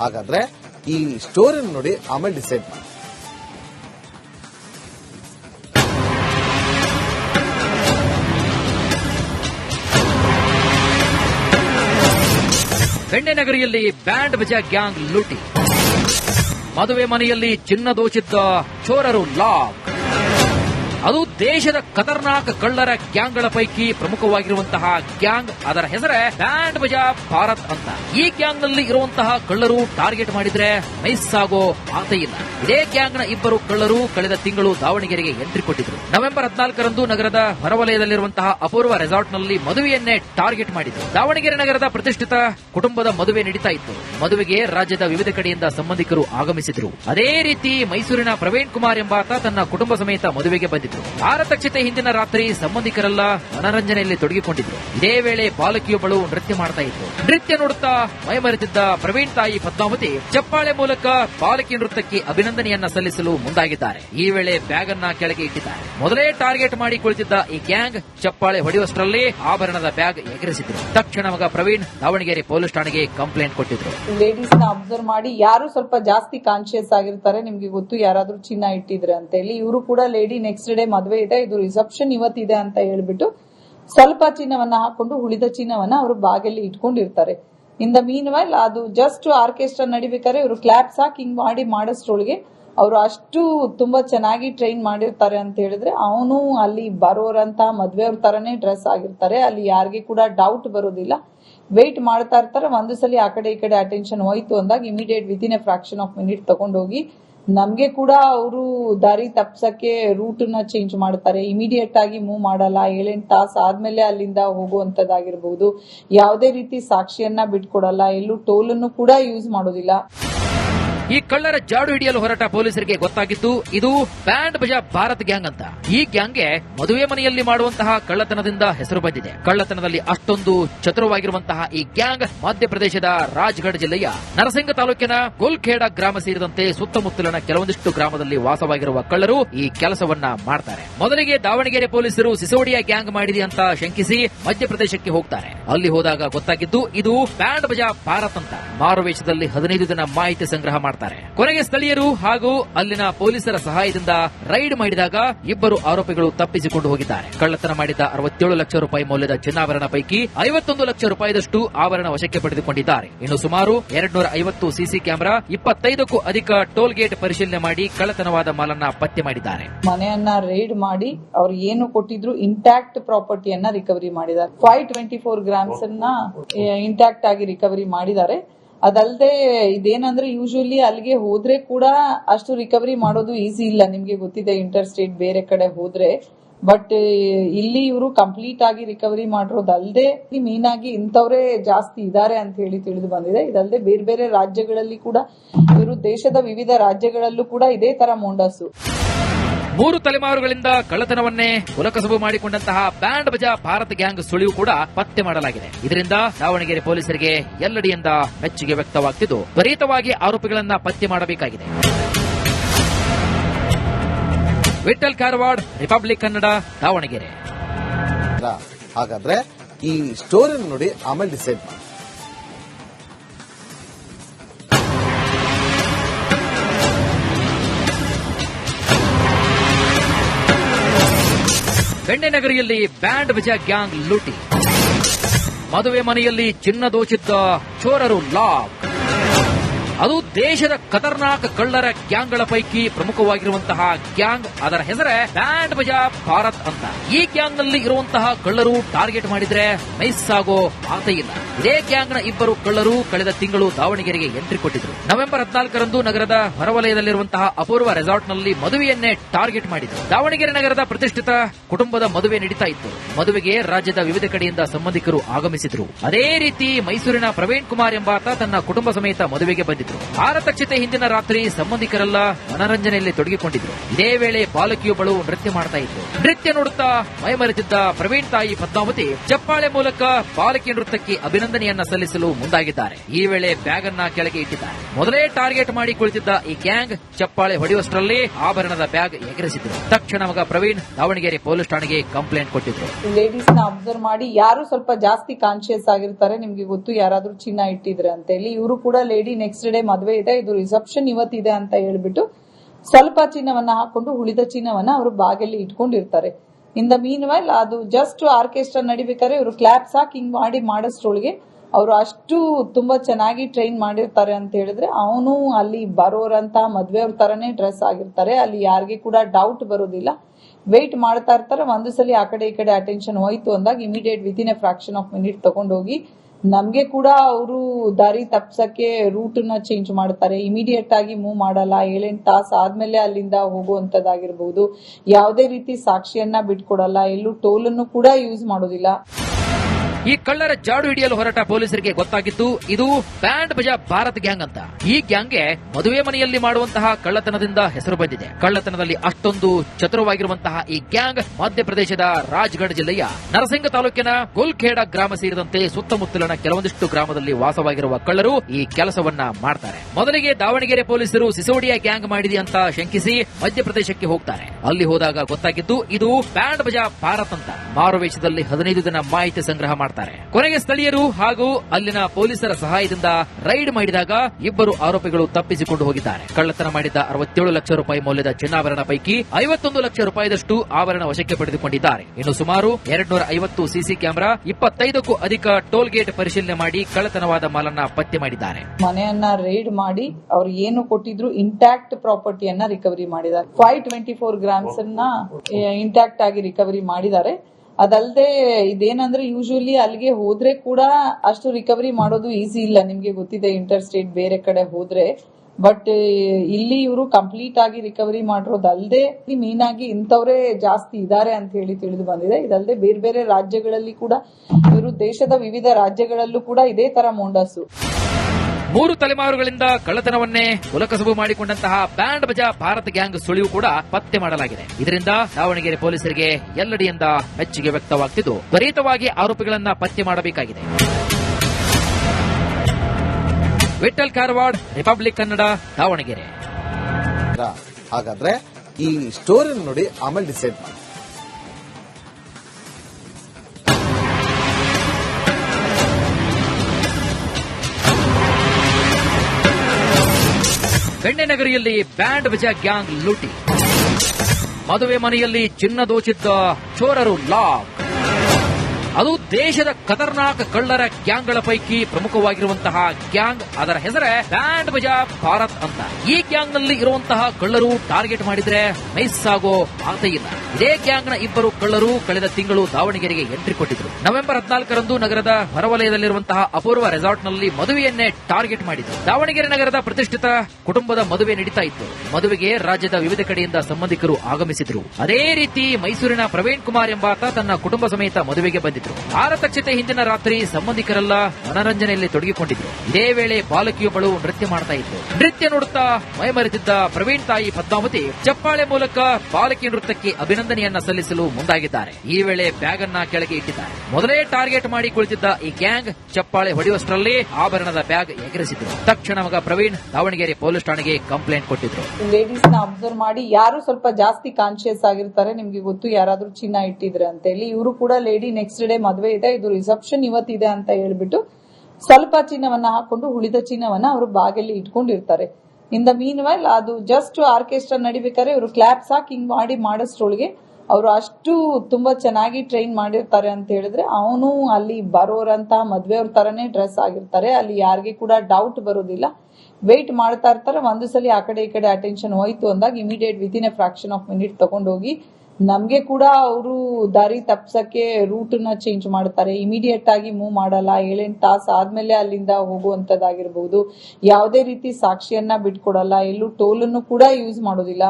ಹಾಗಾದ್ರೆ ಈ ಸ್ಟೋರಿ ನೋಡಿ ಆಮೇಲೆ ಡಿಸೈಡ್ ಮಾಡಿ. ಬೆಣ್ಣೆನಗರಿಯಲ್ಲಿ ಬ್ಯಾಂಡ್ ಬಜಾ ಗ್ಯಾಂಗ್ ಲೂಟಿ. ಮದುವೆ ಮನೆಯಲ್ಲಿ ಚಿನ್ನ ದೋಚಿದ್ದ ಚೋರರು ಲಾಕ್ ಅದು ದೇಶದ ಖತರ್ನಾಕ್ ಕಳ್ಳರ ಗ್ಯಾಂಗ್ಗಳ ಪೈಕಿ ಪ್ರಮುಖವಾಗಿರುವಂತಹ ಗ್ಯಾಂಗ್. ಅದರ ಹೆಸರೇ ಬ್ಯಾಂಡ್ ಬಜಾ ಭಾರತ್ ಅಂತ. ಈ ಗ್ಯಾಂಗ್ನಲ್ಲಿ ಇರುವಂತಹ ಕಳ್ಳರು ಟಾರ್ಗೆಟ್ ಮಾಡಿದ್ರೆ ಮೈಸ್ ಆಗೋ ಮಾತೇ ಇಲ್ಲ. ಇದೇ ಗ್ಯಾಂಗ್ನ ಇಬ್ಬರು ಕಳ್ಳರು ಕಳೆದ ತಿಂಗಳು ದಾವಣಗೆರೆಗೆ ಎಂಟ್ರಿ ಕೊಟ್ಟಿದ್ರು. ನವೆಂಬರ್ ಹದಿನಾಲ್ಕರಂದು ನಗರದ ಹೊರವಲಯದಲ್ಲಿರುವಂತಹ ಅಪೂರ್ವ ರೆಸಾರ್ಟ್ನಲ್ಲಿ ಮದುವೆಯನ್ನೇ ಟಾರ್ಗೆಟ್ ಮಾಡಿದ್ರು. ದಾವಣಗೆರೆ ನಗರದ ಪ್ರತಿಷ್ಠಿತ ಕುಟುಂಬದ ಮದುವೆ ನಡೀತಾ ಇತ್ತು. ಮದುವೆಗೆ ರಾಜ್ಯದ ವಿವಿಧ ಕಡೆಯಿಂದ ಸಂಬಂಧಿಕರು ಆಗಮಿಸಿದ್ರು. ಅದೇ ರೀತಿ ಮೈಸೂರಿನ ಪ್ರವೀಣ್ ಕುಮಾರ್ ಎಂಬಾತ ತನ್ನ ಕುಟುಂಬ ಸಮೇತ ಮದುವೆಗೆ ಬಂದಿದ್ರು ಆರತಕ್ಷತೆ ಹಿಂದಿನ ರಾತ್ರಿ ಸಂಬಂಧಿಕರೆಲ್ಲ ಮನರಂಜನೆಯಲ್ಲಿ ತೊಡಗಿಕೊಂಡಿದ್ರು. ಇದೇ ವೇಳೆ ಬಾಲಕಿಯೊಬ್ಬಳು ನೃತ್ಯ ಮಾಡ್ತಾ ಇದ್ರು ನೃತ್ಯ ನೋಡುತ್ತಾ ಮೈಮರೆತಿದ್ದ ಪ್ರವೀಣ್ ತಾಯಿ ಪದ್ಮಾವತಿ ಚಪ್ಪಾಳೆ ಮೂಲಕ ಬಾಲಕಿ ನೃತ್ಯಕ್ಕೆ ಅಭಿನಂದನೆಯನ್ನ ಸಲ್ಲಿಸಲು ಮುಂದಾಗಿದ್ದಾರೆ. ಈ ವೇಳೆ ಬ್ಯಾಗ್ ಅನ್ನ ಕೆಳಗೆ ಇಟ್ಟಿದ್ದಾರೆ. ಮೊದಲೇ ಟಾರ್ಗೆಟ್ ಮಾಡಿ ಕುಳಿತಿದ್ದ ಈ ಗ್ಯಾಂಗ್ ಚಪ್ಪಾಳೆ ಹೊಡೆಯುವಷ್ಟರಲ್ಲಿ ಆಭರಣದ ಬ್ಯಾಗ್ ಎಗರಿಸಿದ್ರು. ತಕ್ಷಣ ಮಗ ಪ್ರವೀಣ್ ದಾವಣಗೆರೆ ಪೊಲೀಸ್ ಠಾಣೆಗೆ ಕಂಪ್ಲೇಂಟ್ ಕೊಟ್ಟಿದ್ರು. ಲೇಡೀಸ್ನ ಅಬ್ಸರ್ವ್ ಮಾಡಿ, ಯಾರು ಸ್ವಲ್ಪ ಜಾಸ್ತಿ ಕಾನ್ಶಿಯಸ್ ಆಗಿರ್ತಾರೆ, ನಿಮ್ಗೆ ಗೊತ್ತು ಯಾರಾದ್ರೂ ಚಿನ್ನ ಇಟ್ಟಿದ್ರೆ ಅಂತ ಹೇಳಿ ಇವರು ಕೂಡ ಲೇಡಿ ನೆಕ್ಸ್ಟ್ ಡೇ ಮದುವೆ ಇದೆ, ಇದು ರಿಸೆಪ್ಷನ್ ಇವತ್ತಿದೆ ಅಂತ ಹೇಳ್ಬಿಟ್ಟು ಸ್ವಲ್ಪ ಚಿನ್ನವನ್ನ ಹಾಕೊಂಡು ಉಳಿದ ಚಿನ್ನವನ್ನ ಅವರು ಬಾಗಲ್ಲಿ ಇಟ್ಕೊಂಡಿರ್ತಾರೆ. ಇನ್ ದ ಮೀನ್ ವೈಲ್ ಅದು ಜಸ್ಟ್ ಆರ್ಕೆಸ್ಟ್ರಾ ನಡಿಬೇಕಾದ್ರೆ ಇವರು ಕ್ಲಾಪ್ಸ್ ಹಾಕಿ ಹಿಂಗ್ ಮಾಡಿ ಮಾಡಿಸ್ಟ್ರೊಳಗೆ ಅವರು ಅಷ್ಟು ತುಂಬಾ ಚೆನ್ನಾಗಿ ಟ್ರೈನ್ ಮಾಡಿರ್ತಾರೆ ಅಂತ ಹೇಳಿದ್ರೆ ಅವನು ಅಲ್ಲಿ ಬರೋರಂತ ಮದ್ವೆಯವ್ರ ತರನೇ ಡ್ರೆಸ್ ಆಗಿರ್ತಾರೆ. ಅಲ್ಲಿ ಯಾರಿಗೆ ಕೂಡ ಡೌಟ್ ಬರೋದಿಲ್ಲ. ವೆಯ್ಟ್ ಮಾಡ್ತಾ ಇರ್ತಾರೆ. ಒಂದು ಸಲ ಆ ಕಡೆ ಈ ಕಡೆ ಅಟೆನ್ಷನ್ ಹೋಯ್ತು ಅಂದಾಗ immediate with a fraction of minute ತಗೊಂಡೋಗಿ ನಮ್ಗೆ ಕೂಡ ಅವರು ದಾರಿ ತಪ್ಸಕ್ಕೆ ರೂಟ್ನ ಚೇಂಜ್ ಮಾಡ್ತಾರೆ. ಇಮಿಡಿಯೇಟ್ ಆಗಿ ಮೂವ್ ಮಾಡಲ್ಲ. ಏಳೆಂಟು ತಾಸು ಆದ್ಮೇಲೆ ಅಲ್ಲಿಂದ ಹೋಗುವಂತದ್ದಾಗಿರ್ಬಹುದು ಯಾವುದೇ ರೀತಿ ಸಾಕ್ಷಿಯನ್ನ ಬಿಟ್ಕೊಡಲ್ಲ. ಎಲ್ಲೂ ಟೋಲನ್ನು ಕೂಡ ಯೂಸ್ ಮಾಡೋದಿಲ್ಲ. ಈ ಕಳ್ಳರ ಜಾಡು ಹಿಡಿಯಲು ಹೊರಟ ಪೊಲೀಸರಿಗೆ ಗೊತ್ತಾಗಿದ್ದು, ಇದು ಬ್ಯಾಂಡ್ ಬಜಾ ಭಾರತ್ ಗ್ಯಾಂಗ್ ಅಂತ. ಈ ಗ್ಯಾಂಗ್ಗೆ ಮದುವೆ ಮನೆಯಲ್ಲಿ ಮಾಡುವಂತಹ ಕಳ್ಳತನದಿಂದ ಹೆಸರು ಬಂದಿದೆ. ಕಳ್ಳತನದಲ್ಲಿ ಅಷ್ಟೊಂದು ಚತುರವಾಗಿರುವಂತಹ ಈ ಗ್ಯಾಂಗ್ ಮಧ್ಯಪ್ರದೇಶದ ರಾಜ್ಗಢ್ ಜಿಲ್ಲೆಯ ನರಸಿಂಗ ತಾಲೂಕಿನ ಗುಲ್ಖೇಡ ಗ್ರಾಮ ಸೇರಿದಂತೆ ಸುತ್ತಮುತ್ತಲಿನ ಕೆಲವೊಂದಿಷ್ಟು ಗ್ರಾಮದಲ್ಲಿ ವಾಸವಾಗಿರುವ ಕಳ್ಳರು ಈ ಕೆಲಸವನ್ನ ಮಾಡ್ತಾರೆ. ಮೊದಲಿಗೆ ದಾವಣಗೆರೆ ಪೊಲೀಸರು ಸಿಸೋಡಿಯಾ ಗ್ಯಾಂಗ್ ಮಾಡಿದೆ ಅಂತ ಶಂಕಿಸಿ ಮಧ್ಯಪ್ರದೇಶಕ್ಕೆ ಹೋಗ್ತಾರೆ. ಅಲ್ಲಿ ಹೋದಾಗ ಗೊತ್ತಾಗಿದ್ದು, ಇದು ಬ್ಯಾಂಡ್ ಬಜಾ ಭಾರತ್ ಅಂತ. ಮಾರುವೇಶದಲ್ಲಿ ಹದಿನೈದು ದಿನ ಮಾಹಿತಿ ಸಂಗ್ರಹ ಮಾಡ್ತಾರೆ. ಕೊನೆಗೆ ಸ್ಥಳೀಯರು ಹಾಗೂ ಅಲ್ಲಿನ ಪೊಲೀಸರ ಸಹಾಯದಿಂದ ರೈಡ್ ಮಾಡಿದಾಗ ಇಬ್ಬರು ಆರೋಪಿಗಳು ತಪ್ಪಿಸಿಕೊಂಡು ಹೋಗಿದ್ದಾರೆ. ಕಳ್ಳತನ ಮಾಡಿದ ಅರವತ್ತೇಳು ಲಕ್ಷ ರೂಪಾಯಿ ಮೌಲ್ಯದ ಚಿನ್ನಾಭರಣ ಪೈಕಿ ಐವತ್ತೊಂದು ಲಕ್ಷ ರೂಪಾಯಿದಷ್ಟು ಆವರಣ ವಶಕ್ಕೆ ಪಡೆದುಕೊಂಡಿದ್ದಾರೆ. ಇನ್ನು ಸುಮಾರು ಎರಡ್ನೂರ ಐವತ್ತು ಸಿಸಿ ಕ್ಯಾಮೆರಾ, ಇಪ್ಪತ್ತೈದಕ್ಕೂ ಅಧಿಕ ಟೋಲ್ ಗೇಟ್ ಪರಿಶೀಲನೆ ಮಾಡಿ ಕಳ್ಳತನವಾದ ಮಾಲನ್ನ ಪತ್ತೆ ಮಾಡಿದ್ದಾರೆ. ಮನೆಯನ್ನ ರೈಡ್ ಮಾಡಿ ಅವ್ರು ಏನು ಕೊಟ್ಟಿದ್ರು ಇಂಟ್ಯಾಕ್ಟ್ ಪ್ರಾಪರ್ಟಿಯನ್ನ ರಿಕವರಿ ಮಾಡಿದ್ದಾರೆ. ಫೈವ್ ಟ್ವೆಂಟಿ ಫೋರ್ ಗ್ರಾಮ್ಸ್ ಅನ್ನ ಇಂಟ್ಯಾಕ್ಟ್ ಆಗಿ ರಿಕವರಿ ಮಾಡಿದ್ದಾರೆ. ಅದಲ್ಲದೆ ಇದೇನಂದ್ರೆ ಯೂಶುವಲಿ ಅಲ್ಲಿಗೆ ಹೋದ್ರೆ ಕೂಡ ಅಷ್ಟು ರಿಕವರಿ ಮಾಡೋದು ಈಸಿ ಇಲ್ಲ. ನಿಮ್ಗೆ ಗೊತ್ತಿದೆ ಇಂಟರ್ ಸ್ಟೇಟ್ ಬೇರೆ ಕಡೆ ಹೋದ್ರೆ. ಬಟ್ ಇಲ್ಲಿ ಇವರು ಕಂಪ್ಲೀಟ್ ಆಗಿ ರಿಕವರಿ ಮಾಡಿರೋದಲ್ಲದೆ ಮೇನ್ ಆಗಿ ಇಂಥವ್ರೇ ಜಾಸ್ತಿ ಇದ್ದಾರೆ ಅಂತ ಹೇಳಿ ತಿಳಿದು ಬಂದಿದೆ. ಇದಲ್ಲದೆ ಬೇರೆ ಬೇರೆ ರಾಜ್ಯಗಳಲ್ಲಿ ಕೂಡ ಇವರು ದೇಶದ ವಿವಿಧ ರಾಜ್ಯಗಳಲ್ಲೂ ಕೂಡ ಇದೇ ತರ ಮೊಂಡಾಸು ಮೂರು ತಲೆಮಾರುಗಳಿಂದ ಕಳ್ಳತನವನ್ನೇ ಕುಲಕಸಬು ಮಾಡಿಕೊಂಡಂತಹ ಬ್ಯಾಂಡ್ ಬಜಾ ಭಾರತ್ ಗ್ಯಾಂಗ್ ಸುಳಿವು ಕೂಡ ಪತ್ತೆ ಮಾಡಲಾಗಿದೆ. ಇದರಿಂದ ದಾವಣಗೆರೆ ಪೊಲೀಸರಿಗೆ ಎಲ್ಲಡಿಯಿಂದ ಮೆಚ್ಚುಗೆ ವ್ಯಕ್ತವಾಗ್ತಿದ್ದು. ತ್ವರಿತವಾಗಿ ಆರೋಪಿಗಳನ್ನ ಪತ್ತೆ ಮಾಡಬೇಕಾಗಿದೆ. ವಿಠಲ್ ಕಾರವಾಡ್, ರಿಪಬ್ಲಿಕ್ ಕನ್ನಡ, ದಾವಣಗೆರೆ. ಹಾಗಾದ್ರೆ ಈ ಸ್ಟೋರಿ ನೋಡಿ ಆಮೇಲೆ ಡಿಸೈಡ್ ಮಾಡಿ ಬೆಣ್ಣೆನಗರಿಯಲ್ಲಿ ಬ್ಯಾಂಡ್ ವಿಜಯ ಗ್ಯಾಂಗ್ ಲೂಟಿ. ಮದುವೆ ಮನೆಯಲ್ಲಿ ಚಿನ್ನ ದೋಚಿದ್ದ ಚೋರರು ಲಾಕ್ ಅದು ದೇಶದ ಖತರ್ನಾಕ್ ಕಳ್ಳರ ಗ್ಯಾಂಗ್ಗಳ ಪೈಕಿ ಪ್ರಮುಖವಾಗಿರುವಂತಹ ಗ್ಯಾಂಗ್. ಅದರ ಹೆಸರೇ ಬ್ಯಾಂಡ್ ಬಜಾ ಭಾರತ್ ಅಂತ. ಈ ಗ್ಯಾಂಗ್ನಲ್ಲಿ ಇರುವಂತಹ ಕಳ್ಳರು ಟಾರ್ಗೆಟ್ ಮಾಡಿದ್ರೆ ಮೈಸ್ ಆಗೋ ಮಾತೇ ಇಲ್ಲ. ಇದೇ ಗ್ಯಾಂಗ್ನ ಇಬ್ಬರು ಕಳ್ಳರು ಕಳೆದ ತಿಂಗಳು ದಾವಣಗೆರೆಗೆ ಎಂಟ್ರಿ ಕೊಟ್ಟಿದ್ರು. ನವೆಂಬರ್ ಹದಿನಾಲ್ಕರಂದು ನಗರದ ಹೊರವಲಯದಲ್ಲಿರುವಂತಹ ಅಪೂರ್ವ ರೆಸಾರ್ಟ್ನಲ್ಲಿ ಮದುವೆಯನ್ನೇ ಟಾರ್ಗೆಟ್ ಮಾಡಿದ್ರು. ದಾವಣಗೆರೆ ನಗರದ ಪ್ರತಿಷ್ಠಿತ ಕುಟುಂಬದ ಮದುವೆ ನಡೀತಾ ಇತ್ತು. ಮದುವೆಗೆ ರಾಜ್ಯದ ವಿವಿಧ ಕಡೆಯಿಂದ ಸಂಬಂಧಿಕರು ಆಗಮಿಸಿದ್ರು. ಅದೇ ರೀತಿ ಮೈಸೂರಿನ ಪ್ರವೀಣ್ ಕುಮಾರ್ ಎಂಬಾತ ತನ್ನ ಕುಟುಂಬ ಸಮೇತ ಮದುವೆಗೆ ತೆಗೆದುಕೊಂಡಿದ್ರು ಆರತಕ್ಷತೆ ಹಿಂದಿನ ರಾತ್ರಿ ಸಂಬಂಧಿಕರೆಲ್ಲ ಮನರಂಜನೆಯಲ್ಲಿ ತೊಡಗಿಕೊಂಡಿದ್ರು. ಇದೇ ವೇಳೆ ಬಾಲಕಿಯೊಬ್ಬಳು ನೃತ್ಯ ಮಾಡ್ತಾ ಇದ್ರು ನೃತ್ಯ ನೋಡುತ್ತಾ ಮೈಮರೆತಿದ್ದ ಪ್ರವೀಣ್ ತಾಯಿ ಪದ್ಮಾವತಿ ಚಪ್ಪಾಳೆ ಮೂಲಕ ಬಾಲಕಿ ನೃತ್ಯಕ್ಕೆ ಅಭಿನಂದನೆಯನ್ನ ಸಲ್ಲಿಸಲು ಮುಂದಾಗಿದ್ದಾರೆ. ಈ ವೇಳೆ ಬ್ಯಾಗ್ ಅನ್ನ ಕೆಳಗೆ ಇಟ್ಟಿದ್ದಾರೆ. ಮೊದಲೇ ಟಾರ್ಗೆಟ್ ಮಾಡಿ ಕುಳಿತಿದ್ದ ಈ ಗ್ಯಾಂಗ್ ಚಪ್ಪಾಳೆ ಹೊಡೆಯುವಷ್ಟರಲ್ಲಿ ಆಭರಣದ ಬ್ಯಾಗ್ ಎಗರಿಸಿದ್ರು. ತಕ್ಷಣ ಮಗ ಪ್ರವೀಣ್ ದಾವಣಗೆರೆ ಪೊಲೀಸ್ ಠಾಣೆಗೆ ಕಂಪ್ಲೇಂಟ್ ಕೊಟ್ಟಿದ್ರು. ಲೇಡೀಸ್ನ ಅಬ್ಸರ್ವ್ ಮಾಡಿ ಯಾರು ಸ್ವಲ್ಪ ಜಾಸ್ತಿ ಕಾನ್ಶಿಯಸ್ ಆಗಿರ್ತಾರೆ, ನಿಮ್ಗೆ ಗೊತ್ತು ಯಾರಾದ್ರೂ ಚಿನ್ನ ಇಟ್ಟಿದ್ರೆ ಅಂತ ಹೇಳಿ. ಇವರು ಕೂಡ ಲೇಡಿ ನೆಕ್ಸ್ಟ್ ಡೇ ಮದುವೆ ಇದೆ, ಇದು ರಿಸೆಪ್ಷನ್ ಇವತ್ತಿದೆ ಅಂತ ಹೇಳ್ಬಿಟ್ಟು ಸ್ವಲ್ಪ ಚಿನ್ನವನ್ನ ಹಾಕೊಂಡು ಉಳಿದ ಚಿನ್ನವನ್ನ ಅವರು ಬಾಗಲ್ಲಿ ಇಟ್ಕೊಂಡಿರ್ತಾರೆ. ಇನ್ ದ ಮೀನ್ ವೈಲ್ ಅದು ಜಸ್ಟ್ ಆರ್ಕೆಸ್ಟ್ರಾ ನಡಿಬೇಕಾದ್ರೆ ಇವರು ಕ್ಲಾಪ್ಸ್ ಹಾಕಿ ಹಿಂಗ್ ಮಾಡಿ ಮಾಡಿಸ್ಟ್ರೊಳಗೆ ಅವರು ಅಷ್ಟು ತುಂಬಾ ಚೆನ್ನಾಗಿ ಟ್ರೈನ್ ಮಾಡಿರ್ತಾರೆ ಅಂತ ಹೇಳಿದ್ರೆ ಅವನು ಅಲ್ಲಿ ಬರೋರಂತ ಮದ್ವೆ ಅವ್ರ ತರನೇ ಡ್ರೆಸ್ ಆಗಿರ್ತಾರೆ. ಅಲ್ಲಿ ಯಾರಿಗೆ ಕೂಡ ಡೌಟ್ ಬರೋದಿಲ್ಲ. ವೆಯ್ಟ್ ಮಾಡ್ತಾ ಇರ್ತಾರೆ. ಒಂದು ಸಲ ಆ ಕಡೆ ಈ ಕಡೆ ಅಟೆನ್ಷನ್ ಹೋಯ್ತು ಅಂದಾಗ immediate with in a fraction of minute ತಗೊಂಡೋಗಿ ನಮ್ಗೆ ಕೂಡ ಅವರು ದಾರಿ ತಪ್ಸಕ್ಕೆ ರೂಟ್ನ ಚೇಂಜ್ ಮಾಡ್ತಾರೆ. ಇಮಿಡಿಯೇಟ್ ಆಗಿ ಮೂವ್ ಮಾಡಲ್ಲ. ಏಳೆಂಟು ತಾಸು ಆದ್ಮೇಲೆ ಅಲ್ಲಿಂದ ಹೋಗುವಂತದ್ದಾಗಿರ್ಬಹುದು ಯಾವುದೇ ರೀತಿ ಸಾಕ್ಷಿಯನ್ನ ಬಿಟ್ಕೊಡಲ್ಲ. ಎಲ್ಲೂ ಟೋಲನ್ನು ಕೂಡ ಯೂಸ್ ಮಾಡೋದಿಲ್ಲ. ಈ ಕಳ್ಳರ ಜಾಡು ಹಿಡಿಯಲು ಹೊರಟ ಪೊಲೀಸರಿಗೆ ಗೊತ್ತಾಗಿತ್ತು ಇದು ಬ್ಯಾಂಡ್ ಬಜಾ ಭಾರತ್ ಗ್ಯಾಂಗ್ ಅಂತ. ಈ ಗ್ಯಾಂಗ್ಗೆ ಮದುವೆ ಮನೆಯಲ್ಲಿ ಮಾಡುವಂತಹ ಕಳ್ಳತನದಿಂದ ಹೆಸರು ಬಂದಿದೆ. ಕಳ್ಳತನದಲ್ಲಿ ಅಷ್ಟೊಂದು ಚತುರವಾಗಿರುವಂತಹ ಈ ಗ್ಯಾಂಗ್ ಮಧ್ಯಪ್ರದೇಶದ ರಾಜ್ಗಢ್ ಜಿಲ್ಲೆಯ ನರಸಿಂಗ ತಾಲೂಕಿನ ಗುಲ್ಖೇಡ ಗ್ರಾಮ ಸೇರಿದಂತೆ ಸುತ್ತಮುತ್ತಲಿನ ಕೆಲವೊಂದಿಷ್ಟು ಗ್ರಾಮದಲ್ಲಿ ವಾಸವಾಗಿರುವ ಕಳ್ಳರು ಈ ಕೆಲಸವನ್ನ ಮಾಡ್ತಾರೆ. ಮೊದಲಿಗೆ ದಾವಣಗೆರೆ ಪೊಲೀಸರು ಸಿಸೋಡಿಯಾ ಗ್ಯಾಂಗ್ ಮಾಡಿದೆ ಅಂತ ಶಂಕಿಸಿ ಮಧ್ಯಪ್ರದೇಶಕ್ಕೆ ಹೋಗ್ತಾರೆ. ಅಲ್ಲಿ ಹೋದಾಗ ಗೊತ್ತಾಗಿದ್ದು, ಇದು ಬ್ಯಾಂಡ್ ಬಜಾ ಭಾರತ್ ಅಂತ. ಮಾರುವೇಶದಲ್ಲಿ ಹದಿನೈದು ದಿನ ಮಾಹಿತಿ ಸಂಗ್ರಹ ಮಾಡ್ತಾರೆ. ಕೊನೆಗೆ ಸ್ಥಳೀಯರು ಹಾಗೂ ಅಲ್ಲಿನ ಪೊಲೀಸರ ಸಹಾಯದಿಂದ ರೈಡ್ ಮಾಡಿದಾಗ ಇಬ್ಬರು ಆರೋಪಿಗಳು ತಪ್ಪಿಸಿಕೊಂಡು ಹೋಗಿದ್ದಾರೆ. ಕಳ್ಳತನ ಮಾಡಿದ್ದ ಅರವತ್ತೇಳು ಲಕ್ಷ ರೂಪಾಯಿ ಮೌಲ್ಯದ ಚಿನ್ನಾಭರಣ ಪೈಕಿ ಐವತ್ತೊಂದು ಲಕ್ಷ ರೂಪಾಯಿದಷ್ಟು ಆಭರಣ ವಶಕ್ಕೆ ಪಡೆದುಕೊಂಡಿದ್ದಾರೆ. ಇನ್ನು ಸುಮಾರು ಎರಡ್ನೂರ ಐವತ್ತು ಸಿಸಿ ಕ್ಯಾಮೆರಾ, ಇಪ್ಪತ್ತೈದಕ್ಕೂ ಅಧಿಕ ಟೋಲ್ ಗೇಟ್ ಪರಿಶೀಲನೆ ಮಾಡಿ ಕಳ್ಳತನವಾದ ಮಾಲನ್ನ ಪತ್ತೆ ಮಾಡಿದ್ದಾರೆ. ಮನೆಯನ್ನ ರೈಡ್ ಮಾಡಿ ಅವ್ರು ಏನು ಕೊಟ್ಟಿದ್ರು ಇಂಟ್ಯಾಕ್ಟ್ ಪ್ರಾಪರ್ಟಿಯನ್ನ ರಿಕವರಿ ಮಾಡಿದ್ದಾರೆ. ಫೈವ್ ಟ್ವೆಂಟಿ ಫೋರ್ ಗ್ರಾಮ್ಸ್ ಅನ್ನ ಇಂಟ್ಯಾಕ್ಟ್ ಆಗಿ ರಿಕವರಿ ಮಾಡಿದ್ದಾರೆ. ಅದಲ್ಲದೆ ಇದೇನಂದ್ರೆ ಯೂಶುವಲಿ ಅಲ್ಲಿಗೆ ಹೋದ್ರೆ ಕೂಡ ಅಷ್ಟು ರಿಕವರಿ ಮಾಡೋದು ಈಸಿ ಇಲ್ಲ. ನಿಮ್ಗೆ ಗೊತ್ತಿದೆ ಇಂಟರ್ ಸ್ಟೇಟ್ ಬೇರೆ ಕಡೆ ಹೋದ್ರೆ. ಬಟ್ ಇಲ್ಲಿ ಇವರು ಕಂಪ್ಲೀಟ್ ಆಗಿ ರಿಕವರಿ ಮಾಡಿರೋದಲ್ಲದೆ ಮೇನ್ ಆಗಿ ಇಂಥವ್ರೇ ಜಾಸ್ತಿ ಇದ್ದಾರೆ ಅಂತ ಹೇಳಿ ತಿಳಿದು ಬಂದಿದೆ. ಇದಲ್ಲದೆ ಬೇರೆ ಬೇರೆ ರಾಜ್ಯಗಳಲ್ಲಿ ಕೂಡ ಇವರು ದೇಶದ ವಿವಿಧ ರಾಜ್ಯಗಳಲ್ಲೂ ಕೂಡ ಇದೇ ತರ ಮೊಂಡಾಸು ಮೂರು ತಲೆಮಾರುಗಳಿಂದ ಕಳ್ಳತನವನ್ನೇ ಕುಲಕಸಬು ಮಾಡಿಕೊಂಡಂತಹ ಬ್ಯಾಂಡ್ ಬಜಾ ಭಾರತ್ ಗ್ಯಾಂಗ್ ಸುಳಿವು ಕೂಡ ಪತ್ತೆ ಮಾಡಲಾಗಿದೆ. ಇದರಿಂದ ದಾವಣಗೆರೆ ಪೊಲೀಸರಿಗೆ ಎಲ್ಲೆಡೆಯಿಂದ ಮೆಚ್ಚುಗೆ ವ್ಯಕ್ತವಾಗ್ತಿದ್ದು. ತ್ವರಿತವಾಗಿ ಆರೋಪಿಗಳನ್ನ ಪತ್ತೆ ಮಾಡಬೇಕಾಗಿದೆ. ವಿಠಲ್ ಕಾರವಾಡ್, ರಿಪಬ್ಲಿಕ್ ಕನ್ನಡ, ದಾವಣಗೆರೆ. ಹಾಗಾದ್ರೆ ಈ ಸ್ಟೋರಿ ನೋಡಿ ಆಮೇಲೆ ಡಿಸೈಡ್ ಮಾಡಿ. ಬೆಣ್ಣೆನಗರಿಯಲ್ಲಿ ಬ್ಯಾಂಡ್ ಬಜಾ ಗ್ಯಾಂಗ್ ಲೂಟಿ. ಮದುವೆ ಮನೆಯಲ್ಲಿ ಚಿನ್ನ ದೋಚಿದ್ದ ಚೋರರು ಲಾಕ್ ಅದು ದೇಶದ ಖತರ್ನಾಕ್ ಕಳ್ಳರ ಗ್ಯಾಂಗ್ಗಳ ಪೈಕಿ ಪ್ರಮುಖವಾಗಿರುವಂತಹ ಗ್ಯಾಂಗ್. ಅದರ ಹೆಸರೇ ಬ್ಯಾಂಡ್ ಬಜಾ ಭಾರತ್ ಅಂತ. ಈ ಗ್ಯಾಂಗ್ನಲ್ಲಿ ಇರುವಂತಹ ಕಳ್ಳರು ಟಾರ್ಗೆಟ್ ಮಾಡಿದ್ರೆ ನೈಸ್ ಆಗೋ ಇಲ್ಲ. ಇದೇ ಗ್ಯಾಂಗ್ನ ಇಬ್ಬರು ಕಳ್ಳರು ಕಳೆದ ತಿಂಗಳು ದಾವಣಗೆರೆಗೆ ಎಂಟ್ರಿ ಕೊಟ್ಟಿದ್ರು ನವೆಂಬರ್ ಹದಿನಾಲ್ಕರಂದು ನಗರದ ಹೊರವಲಯದಲ್ಲಿರುವಂತಹ ಅಪೂರ್ವ ರೆಸಾರ್ಟ್ನಲ್ಲಿ ಮದುವೆಯನ್ನೇ ಟಾರ್ಗೆಟ್ ಮಾಡಿದ್ರು. ದಾವಣಗೆರೆ ನಗರದ ಪ್ರತಿಷ್ಠಿತ ಕುಟುಂಬದ ಮದುವೆ ನಡೀತಾ ಇತ್ತು. ಮದುವೆಗೆ ರಾಜ್ಯದ ವಿವಿಧ ಕಡೆಯಿಂದ ಸಂಬಂಧಿಕರು ಆಗಮಿಸಿದ್ರು. ಅದೇ ರೀತಿ ಮೈಸೂರಿನ ಪ್ರವೀಣ್ ಕುಮಾರ್ ಎಂಬಾತ ತನ್ನ ಕುಟುಂಬ ಸಮೇತ ಮದುವೆಗೆ ಬಂದಿದ್ರು. ಆರತಕ್ಷತೆ ಹಿಂದಿನ ರಾತ್ರಿ ಸಂಬಂಧಿಕರೆಲ್ಲ ಮನರಂಜನೆಯಲ್ಲಿ ತೊಡಗಿಕೊಂಡಿದ್ರು. ಇದೇ ವೇಳೆ ಬಾಲಕಿಯೊಬ್ಬಳು ನೃತ್ಯ ಮಾಡ್ತಾ ಇದ್ರು ನೃತ್ಯ ನೋಡುತ್ತಾ ಮೈಮರೆತಿದ್ದ ಪ್ರವೀಣ್ ತಾಯಿ ಪದ್ಮಾವತಿ ಚಪ್ಪಾಳೆ ಮೂಲಕ ಬಾಲಕಿ ನೃತ್ಯಕ್ಕೆ ಅಭಿನಂದನೆಯನ್ನ ಸಲ್ಲಿಸಲು ಮುಂದಾಗಿದ್ದಾರೆ. ಈ ವೇಳೆ ಬ್ಯಾಗ್ ಅನ್ನ ಕೆಳಗೆ ಇಟ್ಟಿದ್ದಾರೆ. ಮೊದಲೇ ಟಾರ್ಗೆಟ್ ಮಾಡಿ ಕುಳಿತಿದ್ದ ಈ ಗ್ಯಾಂಗ್ ಚಪ್ಪಾಳೆ ಹೊಡೆಯುವಷ್ಟರಲ್ಲಿ ಆಭರಣದ ಬ್ಯಾಗ್ ಎಗರಿಸಿದ್ರು. ತಕ್ಷಣ ಮಗ ಪ್ರವೀಣ್ ದಾವಣಗೆರೆ ಪೊಲೀಸ್ ಠಾಣೆಗೆ ಕಂಪ್ಲೇಂಟ್ ಕೊಟ್ಟಿದ್ರು. ಲೇಡೀಸ್ನ ಅಬ್ಸರ್ವ್ ಮಾಡಿ, ಯಾರು ಸ್ವಲ್ಪ ಜಾಸ್ತಿ ಕಾನ್ಶಿಯಸ್ ಆಗಿರ್ತಾರೆ, ನಿಮ್ಗೆ ಗೊತ್ತು ಯಾರಾದ್ರೂ ಚಿನ್ನ ಇಟ್ಟಿದ್ರೆ ಅಂತ ಹೇಳಿ ಇವರು ಕೂಡ ಲೇಡಿ ನೆಕ್ಸ್ಟ್ ಡೇ ಮದುವೆ ಇದೆ, ಇದು ರಿಸೆಪ್ಷನ್ ಇವತ್ತಿದೆ ಅಂತ ಹೇಳ್ಬಿಟ್ಟು ಸ್ವಲ್ಪ ಚಿನ್ನವನ್ನ ಹಾಕೊಂಡು ಉಳಿದ ಚಿನ್ನವನ್ನ ಅವರು ಬಾಗಲ್ಲಿ ಇಟ್ಕೊಂಡಿರ್ತಾರೆ. ಇನ್ ದ ಮೀನ್ ವೈಲ್ ಅದು ಜಸ್ಟ್ ಆರ್ಕೆಸ್ಟ್ರಾ ನಡಿಬೇಕಾದ್ರೆ ಇವರು ಕ್ಲಾಪ್ಸ್ ಹಾಕಿ ಹಿಂಗ್ ಮಾಡಿ ಮಾಡಿಸ್ಟ್ರೊಳಗೆ ಅವರು ಅಷ್ಟು ತುಂಬಾ ಚೆನ್ನಾಗಿ ಟ್ರೈನ್ ಮಾಡಿರ್ತಾರೆ ಅಂತ ಹೇಳಿದ್ರೆ ಅವನು ಅಲ್ಲಿ ಬರೋರಂತ ಮದ್ವೆ ಅವ್ರ ತರನೇ ಡ್ರೆಸ್ ಆಗಿರ್ತಾರೆ. ಅಲ್ಲಿ ಯಾರಿಗೆ ಕೂಡ ಡೌಟ್ ಬರೋದಿಲ್ಲ. ವೆಯ್ಟ್ ಮಾಡ್ತಾ ಇರ್ತಾರೆ. ಒಂದು ಸಲ ಆ ಕಡೆ ಈ ಕಡೆ ಅಟೆನ್ಷನ್ ಹೋಯ್ತು ಅಂದಾಗ immediate with a fraction of minute ತಗೊಂಡೋಗಿ ನಮ್ಗೆ ಕೂಡ ಅವರು ದಾರಿ ತಪ್ಸಕ್ಕೆ ರೂಟ್ನ ಚೇಂಜ್ ಮಾಡ್ತಾರೆ. ಇಮಿಡಿಯೇಟ್ ಆಗಿ ಮೂವ್ ಮಾಡಲ್ಲ. ಏಳೆಂಟು ತಾಸು ಆದ್ಮೇಲೆ ಅಲ್ಲಿಂದ ಹೋಗುವಂತದ್ದಾಗಿರ್ಬಹುದು ಯಾವುದೇ ರೀತಿ ಸಾಕ್ಷಿಯನ್ನ ಬಿಟ್ಕೊಡಲ್ಲ. ಎಲ್ಲೂ ಟೋಲನ್ನು ಕೂಡ ಯೂಸ್ ಮಾಡೋದಿಲ್ಲ.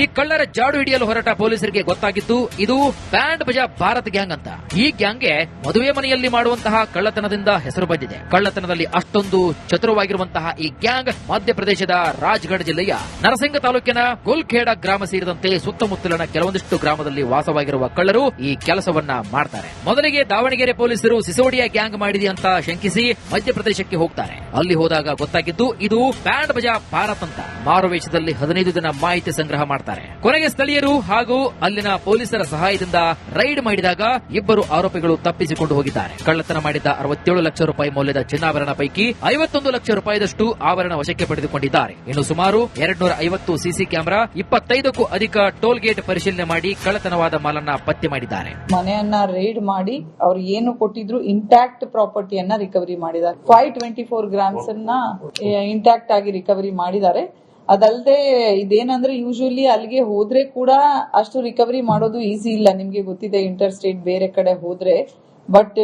ಈ ಕಳ್ಳರ ಜಾಡು ಹಿಡಿಯಲು ಹೊರಟ ಪೊಲೀಸರಿಗೆ ಗೊತ್ತಾಗಿದ್ದು, ಇದು ಬ್ಯಾಂಡ್ ಬಜಾ ಭಾರತ್ ಗ್ಯಾಂಗ್ ಅಂತ. ಈ ಗ್ಯಾಂಗ್ಗೆ ಮದುವೆ ಮನೆಯಲ್ಲಿ ಮಾಡುವಂತಹ ಕಳ್ಳತನದಿಂದ ಹೆಸರು ಬಂದಿದೆ. ಕಳ್ಳತನದಲ್ಲಿ ಅಷ್ಟೊಂದು ಚತುರವಾಗಿರುವಂತಹ ಈ ಗ್ಯಾಂಗ್ ಮಧ್ಯಪ್ರದೇಶದ ರಾಜ್ಗಢ್ ಜಿಲ್ಲೆಯ ನರಸಿಂಗ ತಾಲೂಕಿನ ಗುಲ್ಖೇಡ ಗ್ರಾಮ ಸೇರಿದಂತೆ ಸುತ್ತಮುತ್ತಲಿನ ಕೆಲವೊಂದಿಷ್ಟು ಗ್ರಾಮದಲ್ಲಿ ವಾಸವಾಗಿರುವ ಕಳ್ಳರು ಈ ಕೆಲಸವನ್ನ ಮಾಡ್ತಾರೆ. ಮೊದಲಿಗೆ ದಾವಣಗೆರೆ ಪೊಲೀಸರು ಸಿಸೋಡಿಯಾ ಗ್ಯಾಂಗ್ ಮಾಡಿದೆ ಅಂತ ಶಂಕಿಸಿ ಮಧ್ಯಪ್ರದೇಶಕ್ಕೆ ಹೋಗ್ತಾರೆ. ಅಲ್ಲಿ ಹೋದಾಗ ಗೊತ್ತಾಗಿದ್ದು, ಇದು ಬ್ಯಾಂಡ್ ಬಜಾ ಭಾರತ್ ಅಂತ. ಮಾರುವೇಶದಲ್ಲಿ ಹದಿನೈದು ದಿನ ಮಾಹಿತಿ ಸಂಗ್ರಹ ಮಾಡ್ತಾರೆ. ಕೊನೆಗೆ ಸ್ಥಳೀಯರು ಹಾಗೂ ಅಲ್ಲಿನ ಪೊಲೀಸರ ಸಹಾಯದಿಂದ ರೈಡ್ ಮಾಡಿದಾಗ ಇಬ್ಬರು ಆರೋಪಿಗಳು ತಪ್ಪಿಸಿಕೊಂಡು ಹೋಗಿದ್ದಾರೆ. ಕಳ್ಳತನ ಮಾಡಿದ್ದ ಅರವತ್ತೇಳು ಲಕ್ಷ ರೂಪಾಯಿ ಮೌಲ್ಯದ ಚಿನ್ನಾಭರಣ ಪೈಕಿ ಐವತ್ತೊಂದು ಲಕ್ಷ ರೂಪಾಯಿದಷ್ಟು ಆಭರಣ ವಶಕ್ಕೆ ಪಡೆದುಕೊಂಡಿದ್ದಾರೆ. ಇನ್ನು ಸುಮಾರು ಎರಡ್ನೂರ ಐವತ್ತು ಸಿಸಿ ಕ್ಯಾಮೆರಾ, ಇಪ್ಪತ್ತೈದಕ್ಕೂ ಅಧಿಕ ಟೋಲ್ ಗೇಟ್ ಪರಿಶೀಲನೆ ಮಾಡಿ ಕಳ್ಳತನವಾದ ಮಾಲನ್ನ ಪತ್ತೆ ಮಾಡಿದ್ದಾರೆ. ಮನೆಯನ್ನ ರೈಡ್ ಮಾಡಿ ಅವ್ರು ಏನು ಕೊಟ್ಟಿದ್ರು ಇಂಟ್ಯಾಕ್ಟ್ ಪ್ರಾಪರ್ಟಿಯನ್ನ ರಿಕವರಿ ಮಾಡಿದ್ದಾರೆ. ಫೈವ್ ಟ್ವೆಂಟಿ ಫೋರ್ ಗ್ರಾಮ್ಸ್ ಅನ್ನ ಇಂಟ್ಯಾಕ್ಟ್ ಆಗಿ ರಿಕವರಿ ಮಾಡಿದ್ದಾರೆ. ಅದಲ್ಲದೆ ಇದೇನಂದ್ರೆ ಯೂಶುವಲಿ ಅಲ್ಲಿಗೆ ಹೋದ್ರೆ ಕೂಡ ಅಷ್ಟು ರಿಕವರಿ ಮಾಡೋದು ಈಸಿ ಇಲ್ಲ. ನಿಮ್ಗೆ ಗೊತ್ತಿದೆ ಇಂಟರ್ ಸ್ಟೇಟ್ ಬೇರೆ ಕಡೆ ಹೋದ್ರೆ. ಬಟ್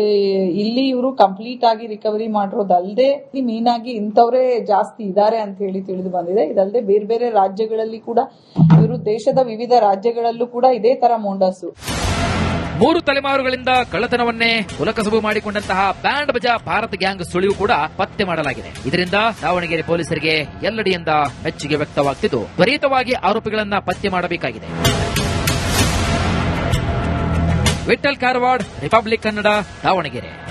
ಇಲ್ಲಿ ಇವರು ಕಂಪ್ಲೀಟ್ ಆಗಿ ರಿಕವರಿ ಮಾಡಿರೋದಲ್ಲದೆ ಮೀನಾಗಿ ಇಂಥವ್ರೇ ಜಾಸ್ತಿ ಇದ್ದಾರೆ ಅಂತ ಹೇಳಿ ತಿಳಿದು ಬಂದಿದೆ. ಇದಲ್ಲದೆ ಬೇರೆ ಬೇರೆ ರಾಜ್ಯಗಳಲ್ಲಿ ಕೂಡ ಇವರು ದೇಶದ ವಿವಿಧ ರಾಜ್ಯಗಳಲ್ಲೂ ಕೂಡ ಇದೇ ತರ ಮೊಂಡಾಸು ಮೂರು ತಲೆಮಾರುಗಳಿಂದ ಕಳ್ಳತನವನ್ನೇ ಕುಲಕಸಬು ಮಾಡಿಕೊಂಡಂತಹ ಬ್ಯಾಂಡ್ ಬಜಾ ಭಾರತ್ ಗ್ಯಾಂಗ್ ಸುಳಿವು ಕೂಡ ಪತ್ತೆ ಮಾಡಲಾಗಿದೆ. ಇದರಿಂದ ದಾವಣಗೆರೆ ಪೊಲೀಸರಿಗೆ ಎಲ್ಲೆಡೆಯಿಂದ ಮೆಚ್ಚುಗೆ ವ್ಯಕ್ತವಾಗ್ತಿದ್ದು. ತ್ವರಿತವಾಗಿ ಆರೋಪಿಗಳನ್ನ ಪತ್ತೆ ಮಾಡಬೇಕಾಗಿದೆ. ವಿಠಲ್ ಕಾರವಾಡ್, ರಿಪಬ್ಲಿಕ್ ಕನ್ನಡ, ದಾವಣಗೆರೆ.